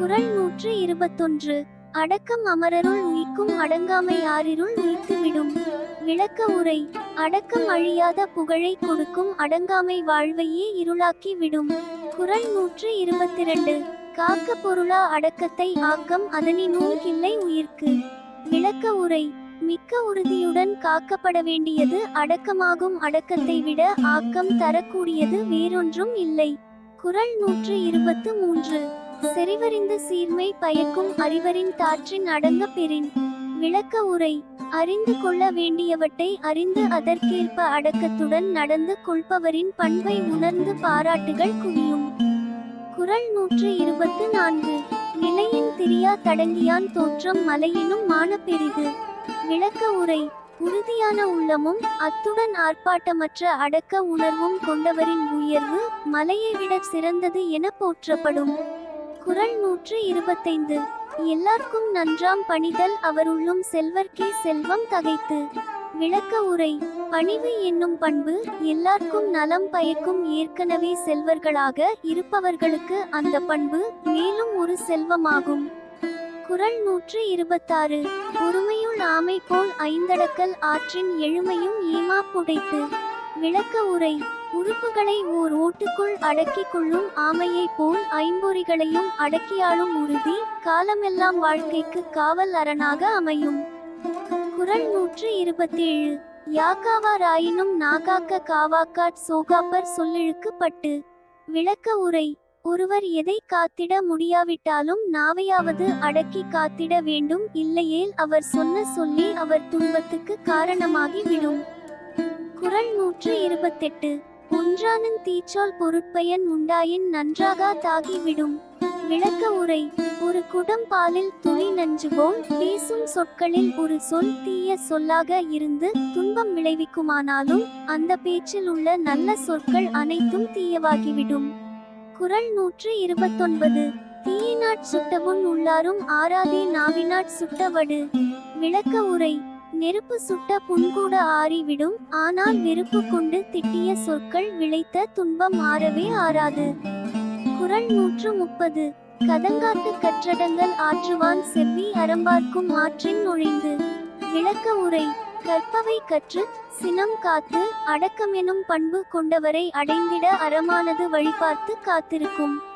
குறள் நூற்று இருபத்தொன்று. அடக்கம் அமரருள் உயிக்கும் அடங்காமை யாரிருள் உயித்துவிடும் விளக்க உரை. அடக்கம் அழியாத புகழை கொடுக்கும் அடங்காமை வாழ்வையே இருளாக்கி விடும் குறள் நூற்று இருபத்திரண்டு. காக்க பொருளா அடக்கத்தை ஆக்கம் அதனி நூல்கில்லை உயிர்க்கு. விளக்க உரை. மிக்க உறுதியுடன் காக்கப்பட வேண்டியது அடக்கமாகும் அடக்கத்தை விட ஆக்கம் தரக்கூடியது வேறொன்றும் இல்லை. குறள் நூற்று இருபத்து மூன்று. செறிவறிந்த சீர்மை பயக்கும் அறிவரின் தாற்றின் அடங்க பெறின். விளக்க உரை அறிந்து கொள்ள வேண்டியவற்றை அறிந்து அதற்கேற்ப அடக்கத்துடன் நடந்து கொள்பவரின் பண்பை உணர்ந்து பாராட்டுகள் குவியும். குறள் நூற்று இருபத்து நான்கு. நிலையின் திரியா தடங்கியான் தோற்றம் மலையினும் மான பெரிது. விளக்க உரை உறுதியான உள்ளமும் அத்துடன் ஆர்ப்பாட்டமற்ற அடக்க உணர்வும் கொண்டவரின் உயர்வு மலையை விட சிறந்தது என போற்றப்படும். குறள் நூற்று இருபத்தைந்து. எல்லார்க்கும் நன்றாம் பணிதல் அவருள்ளும் செல்வர்க்கே செல்வம் தகைத்து. விளக்க உரை பணிவு என்னும் பண்பு எல்லார்க்கும் நலம் பயக்கும் ஏற்கனவே செல்வர்களாக இருப்பவர்களுக்கு அந்த பண்பு மேலும் ஒரு செல்வமாகும். குறள் நூற்று இருபத்தாறு ஒருமையுள் ஆமை போல் ஐந்தடக்கல் ஆற்றின் எழுமையும் ஈமா புடைத்து விளக்க உரை. உறுப்புகளை ஓர் ஓட்டுக்குள் அடக்கிக் கொள்ளும் ஆமையைப் போல் ஐம்பொறிகளையும் அடக்கியாளும் உறுதி காலமெல்லாம் வாழ்க்கைக்கு காவல் அரணாக அமையும். குறள் நூற்று இருபத்தேழு. யாக்காவாராயினும் நாகாக்க காவாக்காட் சோகாப்பர் சொல்லெழுக்கு பட்டு விளக்க உரை. ஒருவர் எதை காத்திட முடியாவிட்டாலும் நாவையாவது அடக்கி காத்திட வேண்டும் இல்லையேல் அவர் சொன்ன சொல்லி அவர் துன்பத்துக்கு காரணமாகி விடும் நூற்று இருபத்தெட்டு. ஒன்றானன் தீச்சால் பொருட்பயன் உண்டாயின் நன்றாக தாகிவிடும். விளக்க உரை ஒரு குடம் பாலில் துளி நஞ்சு போல் பேசும் சொற்களில் ஒரு சொல் தீய சொல்லாக இருந்து துன்பம் விளைவிக்குமானாலும் அந்த பேச்சில் உள்ள நல்ல சொற்கள் அனைத்தும் தீயவாகிவிடும். குறள் நூற்று இருபத்தொன்பது. தீயினாட் சுட்டவுன் உள்ளாரும் ஆறாதே நாவினாட் சுட்டவடு. விளக்க உரை நெருப்பு சுட்ட புண்கூட ஆறிவிடும். ஆனால் வெறுப்பு கொண்டு திட்டிய சொற்கள் விளைத்த துன்பம் ஆறவே ஆறாது. குரல் நூற்று முப்பது. கதங்காத்து கற்றடங்கள் ஆற்றுவான் செவ்வி அறம்பார்க்கும் ஆற்றின் நுழைந்து. விளக்க உரை. கற்பவை கற்று சினம் காத்து அடக்கமெனும் பண்பு கொண்டவரை அடைந்திட அறமானது வழிபார்த்து காத்திருக்கும்.